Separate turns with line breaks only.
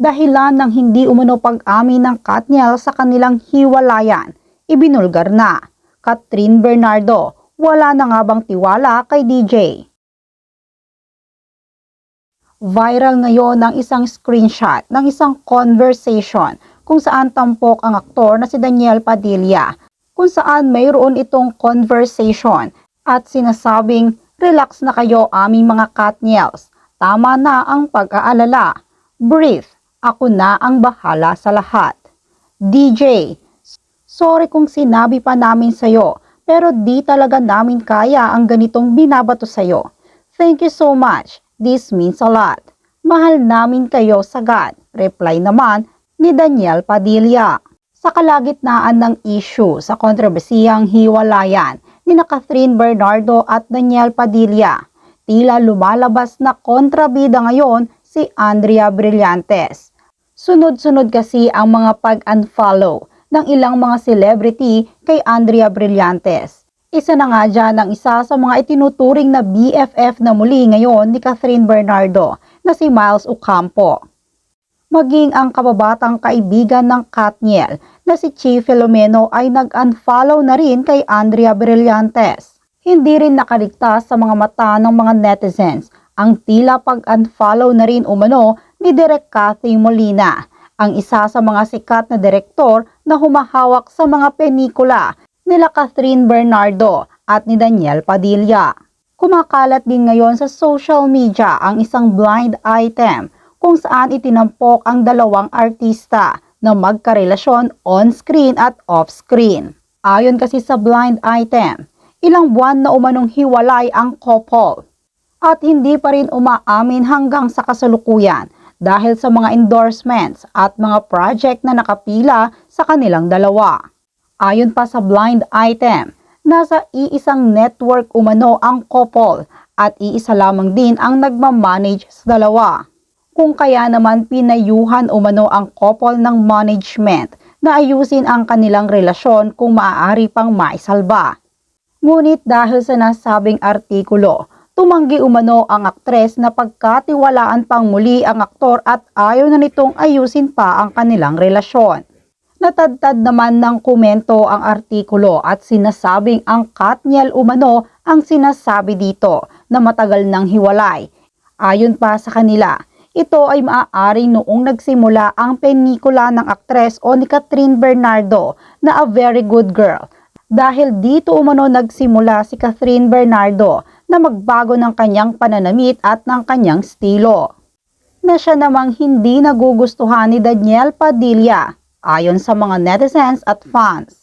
dahilan ng hindi umano pag-amin ng Katniel sa kanilang hiwalayan. Ibinulgar na. Catherine Bernardo, wala na nga bang tiwala kay DJ? Viral ngayon ng isang screenshot ng isang conversation kung saan tampok ang aktor na si Daniel Padilla kung saan mayroon itong conversation at sinasabing relax na kayo aming mga Katniels. Tama na ang pag-aalala. Breathe. Ako na ang bahala sa lahat. DJ, sorry kung sinabi pa namin sa'yo, pero di talaga namin kaya ang ganitong binabato sa'yo. Thank you so much. This means a lot. Mahal namin kayo sagad. Reply naman ni Daniel Padilla. Sa kalagitnaan ng issue sa kontrobersiyang hiwalayan ni na Catherine Bernardo at Daniel Padilla, tila lumalabas na kontrabida ngayon si Andrea Brillantes. Sunod-sunod kasi ang mga pag-unfollow ng ilang mga celebrity kay Andrea Brillantes. Isa na nga dyan ang isa sa mga itinuturing na BFF na muli ngayon ni Catherine Bernardo na si Miles Ocampo. Maging ang kababatang kaibigan ng Katniel na si Chi Filomeno ay nag-unfollow na rin kay Andrea Brillantes. Hindi rin nakaligtas sa mga mata ng mga netizens ang tila pag-unfollow na rin umano ni Direk Cathy Molina, ang isa sa mga sikat na direktor na humahawak sa mga pelikula nila Catherine Bernardo at ni Daniel Padilla. Kumakalat din ngayon sa social media ang isang blind item kung saan itinampok ang dalawang artista na magkarelasyon on-screen at off-screen. Ayon kasi sa blind item, ilang buwan na umanong hiwalay ang couple at hindi pa rin umaamin hanggang sa kasalukuyan dahil sa mga endorsements at mga project na nakapila sa kanilang dalawa. Ayon pa sa blind item, nasa iisang network umano ang couple at iisa lamang din ang nagmamanage sa dalawa. Kung kaya naman pinayuhan umano ang couple ng management na ayusin ang kanilang relasyon kung maaari pang maisalba. Ngunit dahil sa nasabing artikulo, tumanggi umano ang aktres na pagkatiwalaan pang muli ang aktor at ayaw na nitong ayusin pa ang kanilang relasyon. Natadtad naman ng komento ang artikulo at sinasabing ang Katniel umano ang sinasabi dito na matagal nang hiwalay. Ayon pa sa kanila, ito ay maaaring noong nagsimula ang pelikula ng aktres o ni Catherine Bernardo na A Very Good Girl. Dahil dito umano nagsimula si Catherine Bernardo na magbago ng kanyang pananamit at ng kanyang estilo. Na siya namang hindi nagugustuhan ni Daniel Padilla ayon sa mga netizens at fans.